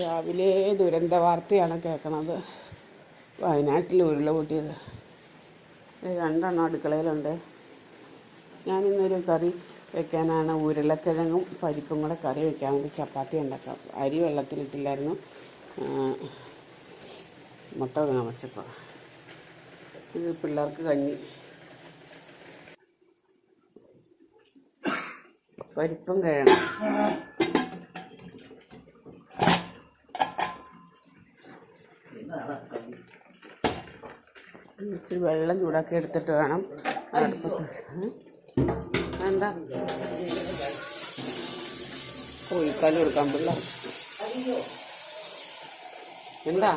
രാവിലെ ദുരന്ത വാർത്തയാണ് കേൾക്കണത്. വയനാട്ടിൽ ഉരുള പൊട്ടിയത്. രണ്ടെണ്ണം അടുക്കളയിലുണ്ട്. ഞാനിന്നൊരു കറി വെക്കാനാണ് ഉരുളക്കിഴങ്ങും പരിപ്പും കൂടെ കറി വെക്കാൻ വേണ്ടി ചപ്പാത്തി ഉണ്ടാക്കാം അരി വെള്ളത്തിലിട്ടില്ലായിരുന്നു. മുട്ട വേണം വെച്ചപ്പോൾ ഇത് പിള്ളേർക്ക് കഞ്ഞി. പരിപ്പും കിഴങ്ങും ഇച്ചിരി വെള്ളം ചൂടാക്കി എടുത്തിട്ട് വേണം അടുപ്പത്ത്? എന്താ കോഴിക്കാൽ കൊടുക്കാൻ പിള്ള എന്താ?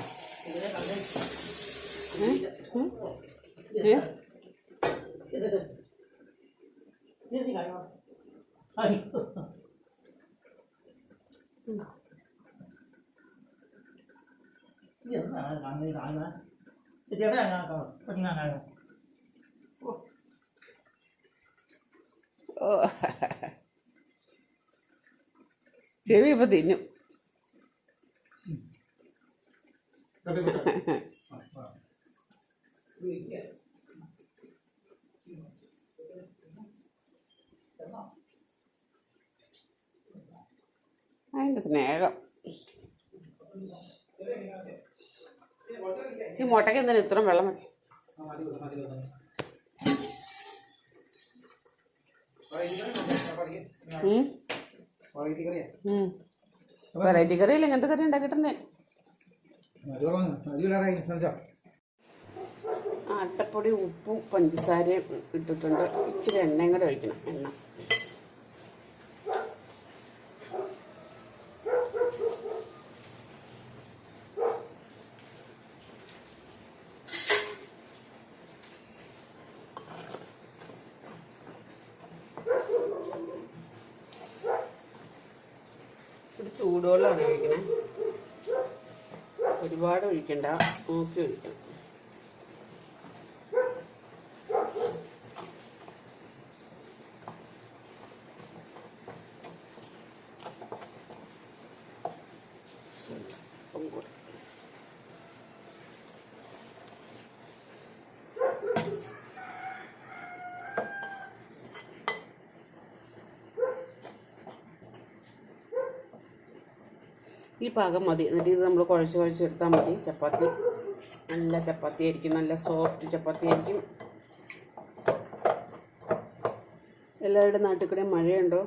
ഏ? ഏ? ഓ ചെവി ഇപ്പൊ തിന്നു അതിന്റെ സ്നേഹം മുട്ടയ്ക്ക് എന്തിനാ ഇത്രയും വെള്ളം മതി. വെറൈറ്റി കറി അല്ലേ ഇങ്ങനത്തെ കറി ഉണ്ടാക്കിട്ടുണ്ടേ ആട്ടപ്പൊടി ഉപ്പും പഞ്ചസാരയും ഇട്ടിട്ടുണ്ട്. ഇച്ചിരി എണ്ണയും കൂടെ ഒഴിക്കണം. എണ്ണ. ചൂടുവെള്ളമാണ് ഒഴിക്കണേ. ഒരുപാട് ഒഴിക്കണ്ട നോക്കി ഒഴിക്കണം. ഈ പാകം മതി. എന്നിട്ട് ഇത് നമ്മൾ കുഴച്ച് കുഴച്ചെടുത്താൽ മതി. ചപ്പാത്തി. നല്ല ചപ്പാത്തി ആയിരിക്കും. നല്ല സോഫ്റ്റ് ചപ്പാത്തി ആയിരിക്കും. എല്ലാവരുടെ നാട്ടിൽ കൂടെ മഴയുണ്ടോ?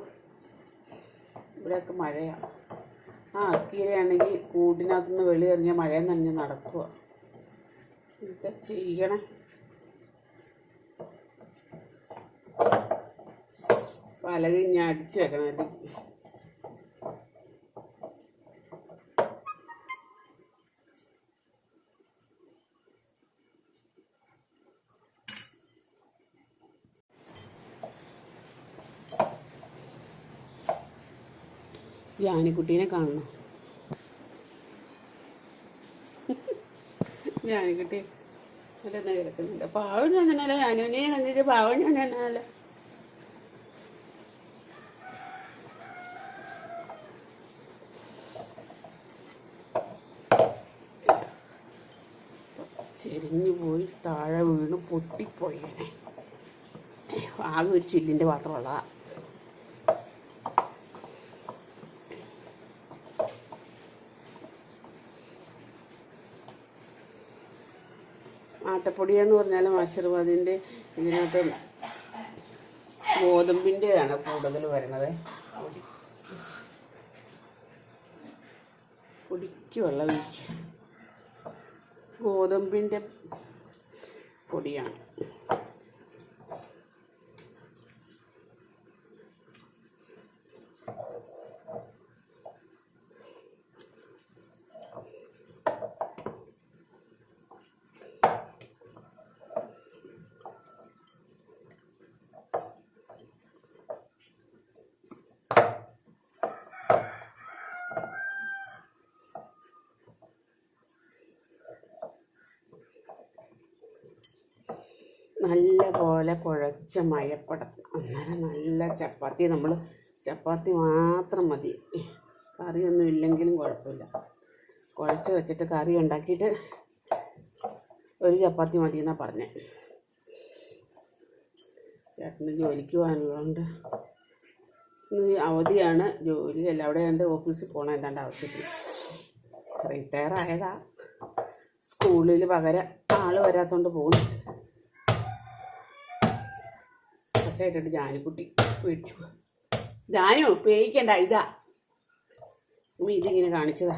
ഇവിടെയൊക്കെ മഴയാണ് ആ അക്കീരയാണെങ്കിൽ കൂടിനകത്തുനിന്ന് വെളി എറിഞ്ഞ മഴ നനഞ്ഞ് നടക്കുക ഇതൊക്കെ ചെയ്യണേ. പലക ഇനി അടിച്ചു വെക്കണം അല്ലെങ്കിൽ ജാനിക്കുട്ടീനെ കാണണം. ജാനിക്കുട്ടി ഇവിടെ നിന്ന് കിടക്കുന്നുണ്ട്. പാവം ഞാനല്ല ജാനുവിനെ കണ്ടിട്ട് പാവം ചെന്നല്ല ചെരിഞ്ഞു പോയി താഴെ വീണ് പൊട്ടിപ്പോയനെ. ആകെ ഒരു ചില്ലിന്റെ പാത്രമുള്ളതാ. ആട്ടപ്പൊടിയെന്ന് പറഞ്ഞാലും ആശീർവാദിന്റെ ഇതിനകത്ത് ഗോതമ്പിന്റെതാണ് കൂടുതൽ വരുന്നത്. പൊടി. പൊടിക്ക് ഗോതമ്പിന്റെ പൊടിയാണ്. നല്ല പോലെ കുഴച്ച മയപ്പെടണം അന്നേരം നല്ല ചപ്പാത്തി. നമ്മൾ ചപ്പാത്തി മാത്രം മതി. കറിയൊന്നും ഇല്ലെങ്കിലും കുഴപ്പമില്ല. കുഴച്ച് വെച്ചിട്ട് കറി ഉണ്ടാക്കിയിട്ട് ഒരു ചപ്പാത്തി മതി എന്നാണ് പറഞ്ഞത് ചേട്ടന് ജോലിക്ക് പോകാനുള്ളതുകൊണ്ട് ഇന്ന് അവധിയാണ്. ജോലി അവിടെ എന്റെ ഓഫീസിൽ പോകണം എന്താണ്ട് ആവശ്യത്തിൽ റിട്ടയർ ആയതാ സ്കൂളിൽ പകരം ആൾ വരാത്തോണ്ട് പോകുന്നു. പച്ചയായിട്ടിട്ട് ജാനിക്കുട്ടി. മേടിച്ചു ജാനു പേയിക്കണ്ട ഇതാ. ഇതിങ്ങനെ കാണിച്ചതാ.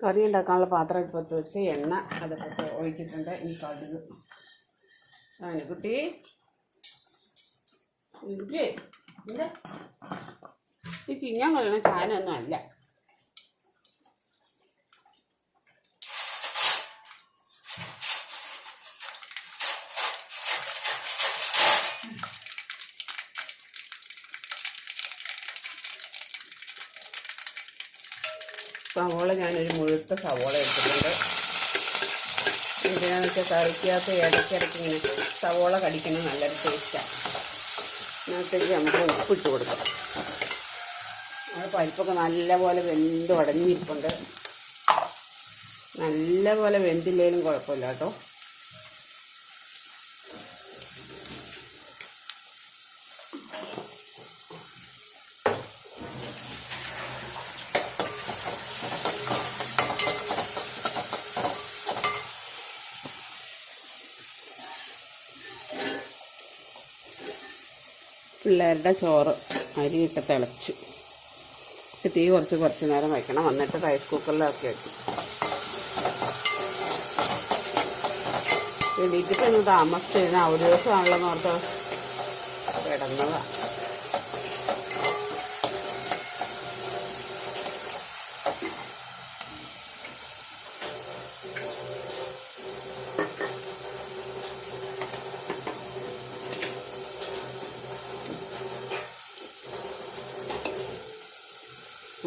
കറി ഉണ്ടാക്കാനുള്ള പാത്രം എടുപ്പത്ത് വെച്ച് എണ്ണ അതൊക്കെ ഒഴിച്ചിട്ടുണ്ട്. ഈ കടുക്. ആനക്കുട്ടി എനിക്ക് എന്താ ഈ തിന്നാൻ കഴിയണ ചാനൊന്നും അല്ല. സവോള ഞാനൊരു മുഴുത്ത സവോള എടുത്തിട്ടുണ്ട്. എന്തിനാന്ന് വെച്ചാൽ കറിക്കകത്ത് ഇടയ്ക്കിടയ്ക്ക് ഇങ്ങനെ സവോള കടിക്കുന്നത് നല്ലൊരു ടേസ്റ്റാണ് അതിനകത്തേക്ക് നമുക്ക് ഉപ്പിട്ട് കൊടുക്കാം. നമ്മുടെ പരിപ്പൊക്കെ നല്ലപോലെ വെന്ത് ഉടഞ്ഞിരിപ്പുണ്ട്. നല്ലപോലെ വെന്തില്ലേലും കുഴപ്പമില്ല കേട്ടോ. പിള്ളേരുടെ ചോറ് അരിയിട്ട് തിളച്ചു. തീ കുറച്ച് കുറച്ച് നേരം വയ്ക്കണം. എന്നിട്ട് റൈസ് കുക്കറിലാക്കി വയ്ക്കും എണീറ്റിട്ട് ഒന്ന് താമസിച്ചിരുന്ന ഒരു ദിവസമാണല്ലോ ഓർത്ത് കിടന്നതാ.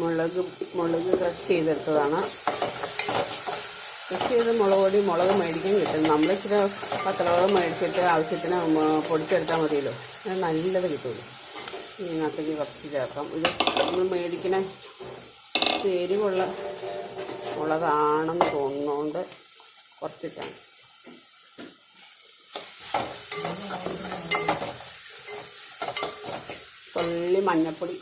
മുളക് മുളക് ക്രഷ് ചെയ്തെടുത്തതാണ്. ക്രഷ് ചെയ്ത് മുളക് പൊടി മുളക് മേടിക്കാൻ കിട്ടും. നമ്മൾ ഇച്ചിരി പത്തളവ് മേടിച്ചിട്ട് ആവശ്യത്തിന് പൊടിച്ചെടുത്താൽ മതിയല്ലോ. അത് നല്ലത് കിട്ടുള്ളൂ ഇതിനകത്തേക്ക് കുറച്ച് ചേർക്കാം. ഇത് നമ്മൾ മേടിക്കണ എരിവുള്ള മുളകാണെന്ന് തോന്നുന്നതുകൊണ്ട് കുറച്ചിട്ടാണ്. തുള്ളി മഞ്ഞൾപ്പൊടി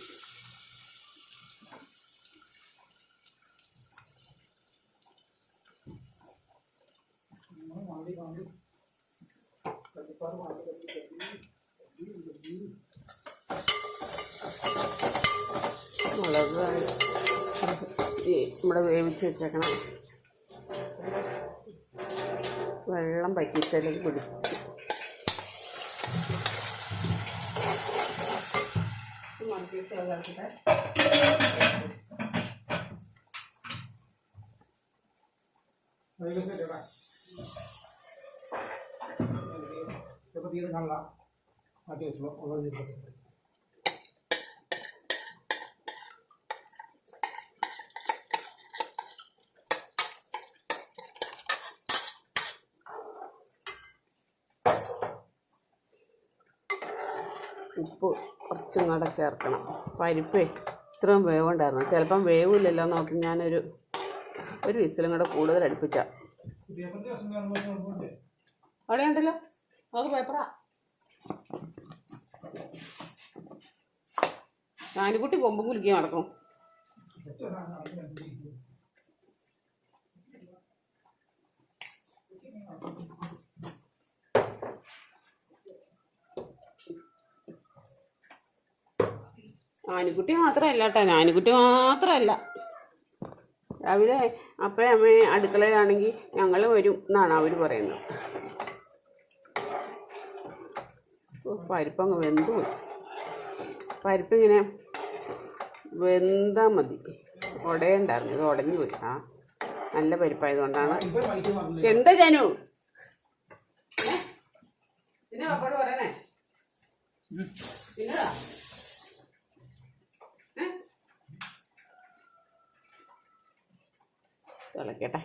മുളക് ഈ വേവിച്ച് വെച്ചേക്കണം. വെള്ളം പറ്റിച്ചതിലേക്ക് പിടിച്ച് മറിച്ചിട്ട് അതിനകത്തിട്ട് തീരെ കാണാം മാറ്റി വെച്ചോ ഉപ്പ് കുറച്ചും കൂടെ ചേർക്കണം. പരിപ്പ് ഇത്രയും വേവുണ്ടായിരുന്നു. ചിലപ്പം വേവില്ലല്ലോ നോക്കി ഞാനൊരു ഒരു വിസിലും കൂടെ കൂടുതൽ അടുപ്പിച്ച. അവിടെ ഉണ്ടല്ലോ. നമുക്ക് പേപ്പറാ. ഞാനുകുട്ടി കൊമ്പും കുലുക്കി നടക്കണം ആനിക്കുട്ടി മാത്രമല്ല കേട്ടോ ആനുകുട്ടി മാത്രമല്ല രാവിലെ അപ്പയും അമ്മ അടുക്കളയിലാണെങ്കിൽ ഞങ്ങൾ വരും എന്നാണ് അവർ പറയുന്നത്. പരിപ്പങ്ങ് വെന്തു പോയി. പരിപ്പിങ്ങനെ വെന്താൽ മതി. ഉടയുണ്ടായിരുന്നു ഇത് ഉടഞ്ഞു പോയി. ആ നല്ല പരിപ്പായതുകൊണ്ടാണ്. കൊണ്ടാണ് എന്താ ജനു? പിന്നെ പറയണേ പിന്നതാ തിളക്കട്ടെ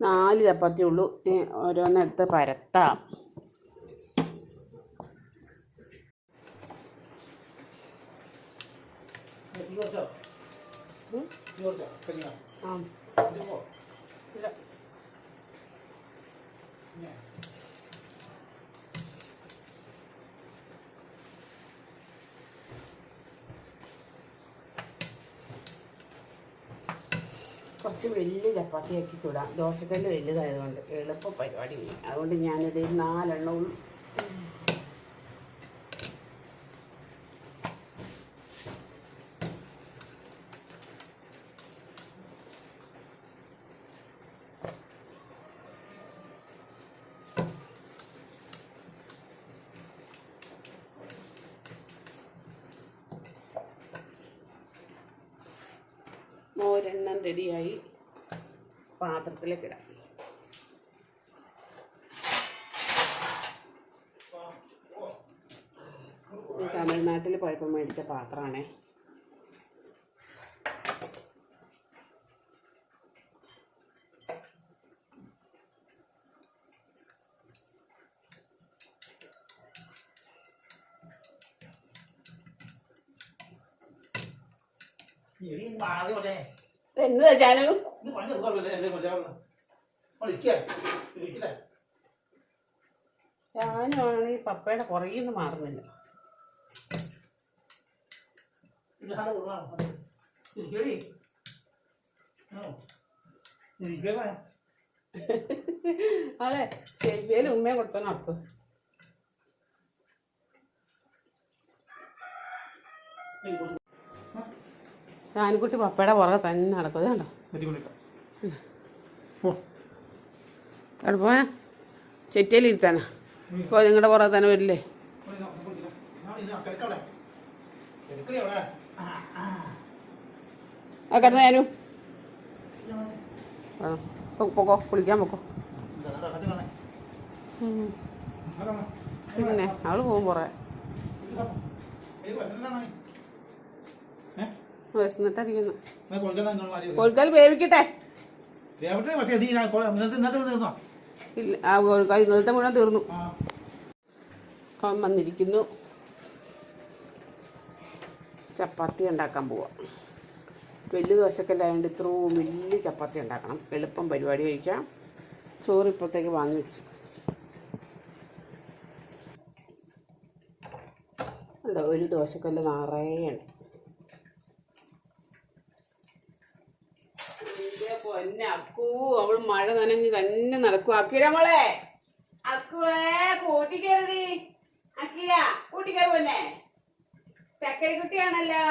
നാല് ചപ്പാത്തി ഉള്ളൂ. ഓരോന്നെടുത്ത് പരത്താം. ആ. കുറച്ച് വലിയ ചപ്പാത്തിയാക്കി ചൂടാം. ദോശക്കല്ല് വലുതായതുകൊണ്ട് എളുപ്പ പരിപാടി. അതുകൊണ്ട് ഞാനിത് നാലെണ്ണം ഉള്ളൂ ഒരെണ്ണം റെഡിയായി പാത്രത്തിലേക്ക് ഇടാം തമിഴ്നാട്ടിൽ പോയപ്പോൾ മേടിച്ച പാത്രമാണേ. എന്ത് ഞാനാണ് ഈ പപ്പയുടെ പുറകിൽ നിന്ന് മാറുന്നില്ല ആളെ ചെവിയിൽ ഉമ്മയെ കൊടുത്തോ നടക്ക് ഞാനിക്കുട്ടി പപ്പയുടെ പുറകെ തന്നെ നടക്കുന്നത് കണ്ടോ? അവിടെ പോയാ? ചെറ്റയിലിരുത്താനാ. ഇപ്പോൾ നിങ്ങളുടെ പുറകെ തന്നെ വരില്ലേ? ആ കിടന്ന് ഞാനും പൊക്കോ, കുളിക്കാൻ പൊക്കോ. പിന്നെ അവൾ പോകും പുറകെ. കോഴിക്കാൽ വേവിക്കട്ടെ ഇല്ല ആ കോഴിക്കാൽ ഇന്നലത്തെ മുഴുവൻ തീർന്നു അവൻ വന്നിരിക്കുന്നു ചപ്പാത്തി ഉണ്ടാക്കാൻ പോവാം വലിയ ദോശക്കല്ലായതുകൊണ്ട് ഇത്രയും വലിയ ചപ്പാത്തി ഉണ്ടാക്കണം എളുപ്പം പരിപാടി കഴിക്കാം ചോറ് ഇപ്പോഴത്തേക്ക് വാങ്ങി വെച്ചു അല്ല ഒരു ദോശക്കല്ല് നിറയെ ഉണ്ട് എന്റെ പൊന്നെ അക്കൂ അവൾ മഴ നനഞ്ഞ് തന്നെ നടക്കും അക്കിര മോളെ. അക്കുവേ കൂട്ടിക്കയറി അക്കിര കൂട്ടിക്കയറി പൊന്നെ. ചക്കരി കുട്ടിയാണല്ലോ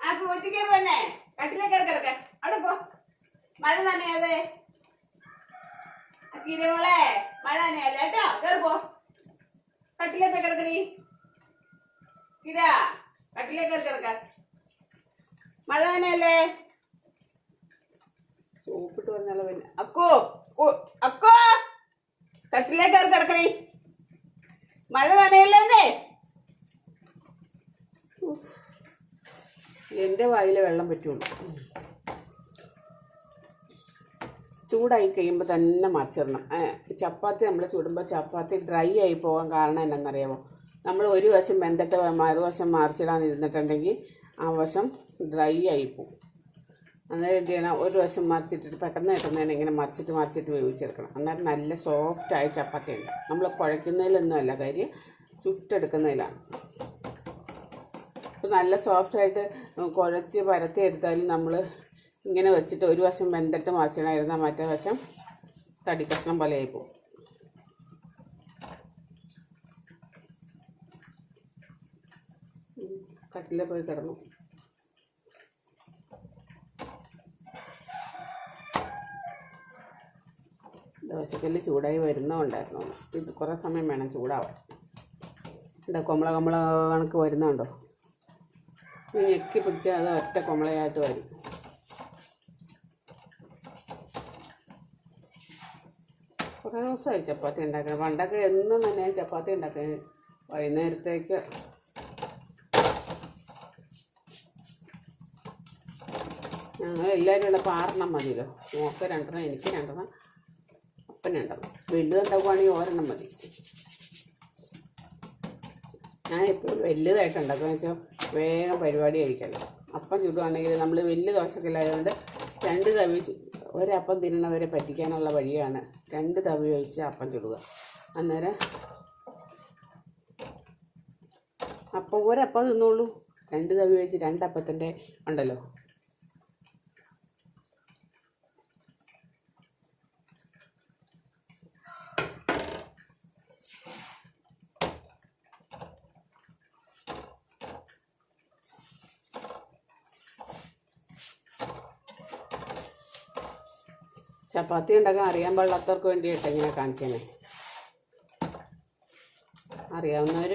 ആ കൂട്ടിക്കയറി പൊന്നെ. കട്ടിലേ കയറി കിടക്ക. അവിടെ പോ. മഴ നനയാതെ. അക്കിര മോളെ മഴ നനയല്ല കേട്ടോ കയറി പോ. കട്ടിലേ പോയി കിടക്കണി കിടാ കട്ടിലേ കയറി കിടക്ക. മഴ നനയല്ലേ? പറഞ്ഞാലോ പിന്നെ അക്കോ അക്കോ കട്ടിലേക്ക് കയറി കിടക്കണേ? മഴ നനയല്ലേ വായിലെ വെള്ളം പറ്റുള്ളൂ. ചൂടായി കഴിയുമ്പോൾ തന്നെ മറിച്ചിടണം. ചപ്പാത്തി നമ്മൾ ചൂടുമ്പോൾ ചപ്പാത്തി ഡ്രൈ ആയി പോകാൻ കാരണം എന്നറിയാമോ നമ്മൾ ഒരു വശം വെന്തിട്ട് മറുവശം മറിച്ചിടാൻ ഇരുന്നിട്ടുണ്ടെങ്കിൽ ആ വശം ഡ്രൈ ആയി പോകും. അന്നേരം എന്ത് ചെയ്യണം? ഒരു വശം മറിച്ചിട്ടിട്ട് പെട്ടെന്ന് കിട്ടുന്നതിന് ഇങ്ങനെ മറിച്ചിട്ട് മറിച്ചിട്ട് വേവിച്ചെടുക്കണം. അന്നേരം നല്ല സോഫ്റ്റായ ചപ്പാത്തി ഉണ്ട്. നമ്മൾ കുഴയ്ക്കുന്നതിലൊന്നും അല്ല കാര്യം ചുട്ടെടുക്കുന്നതിലാണ്. അപ്പം നല്ല സോഫ്റ്റായിട്ട് കുഴച്ച് പരത്തി എടുത്താലും നമ്മൾ ഇങ്ങനെ വെച്ചിട്ട് ഒരു വശം വെന്തിട്ട് മറിച്ചിടായിരുന്നാൽ മറ്റേ വശം തടി കഷ്ണം പോലെ ആയി പോകും. കട്ടിലെ പോയി കിടന്നു. ദോശക്കല്ല് ചൂടായി വരുന്നുണ്ടായിരുന്നു ഇത് കുറേ സമയം വേണം ചൂടാവാൻ. എന്താ കൊമ്പള കൊമ്പള കണക്ക് വരുന്നുണ്ടോ? ഞെക്കി പിടിച്ചാൽ അത് ഒറ്റ കൊമ്പളയായിട്ട് വരും. കുറേ ദിവസമായി ചപ്പാത്തി ഉണ്ടാക്കണം പണ്ടൊക്കെ എന്നും തന്നെ ചപ്പാത്തി ഉണ്ടാക്കുന്നത് വൈകുന്നേരത്തേക്ക്. ഞങ്ങൾ എല്ലാവരും ഉള്ളപ്പോൾ ആറെണ്ണം മതിയല്ലോ. മോക്ക് രണ്ടെണ്ണം എനിക്ക് രണ്ടെണ്ണം. അപ്പൻ വലുത് ഉണ്ടാക്കുവാണെങ്കിൽ ഒരെണ്ണം മതി. ഞാൻ എപ്പോഴും വലുതായിട്ട് ഉണ്ടാക്കുക വെച്ചാൽ വേഗം പരിപാടി കഴിക്കണം അപ്പം ചുടുവാണെങ്കിൽ നമ്മൾ വലിയ ദോശക്കല്ലായതുകൊണ്ട് രണ്ട് തവി ഒരപ്പം തിന്നണവരെ പറ്റിക്കാനുള്ള വഴിയാണ് രണ്ട് തവി ഒഴിച്ച് അപ്പം ചുടുക. അന്നേരം അപ്പം ഒരപ്പം തിന്നോളൂ. രണ്ട് തവി ഒഴിച്ച് രണ്ടപ്പത്തിന്റെ ഉണ്ടല്ലോ. ചപ്പാത്തി ഉണ്ടാക്കാൻ അറിയാൻ പാടില്ലാത്തവർക്ക് വേണ്ടിയിട്ട് ഇങ്ങനെ കാണിച്ചേനെ. അറിയാവുന്നവർ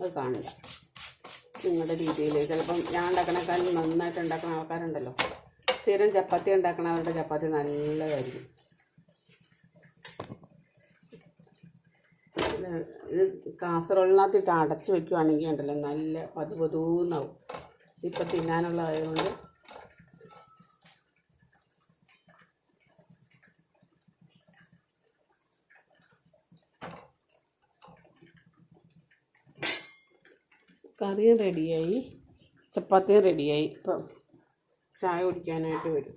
അത് കാണില്ല നിങ്ങളുടെ രീതിയിൽ ചിലപ്പം ഞാൻ ഉണ്ടാക്കണേക്കാളും നന്നായിട്ട് ഉണ്ടാക്കുന്ന ആൾക്കാരുണ്ടല്ലോ. സ്ഥിരം ചപ്പാത്തി ഉണ്ടാക്കണവരുടെ ചപ്പാത്തി നല്ലതായിരിക്കും. ഇത് കാസറോളിനകത്തിട്ട് അടച്ച് വെക്കുവാണെങ്കിൽ ഉണ്ടല്ലോ നല്ല പതു പതൂന്നാവും ഇപ്പം തിന്നാനുള്ളതായതുകൊണ്ട് കറിയും റെഡിയായി ചപ്പാത്തിയും റെഡിയായി ഇപ്പം ചായ കുടിക്കാനായിട്ട് വരും.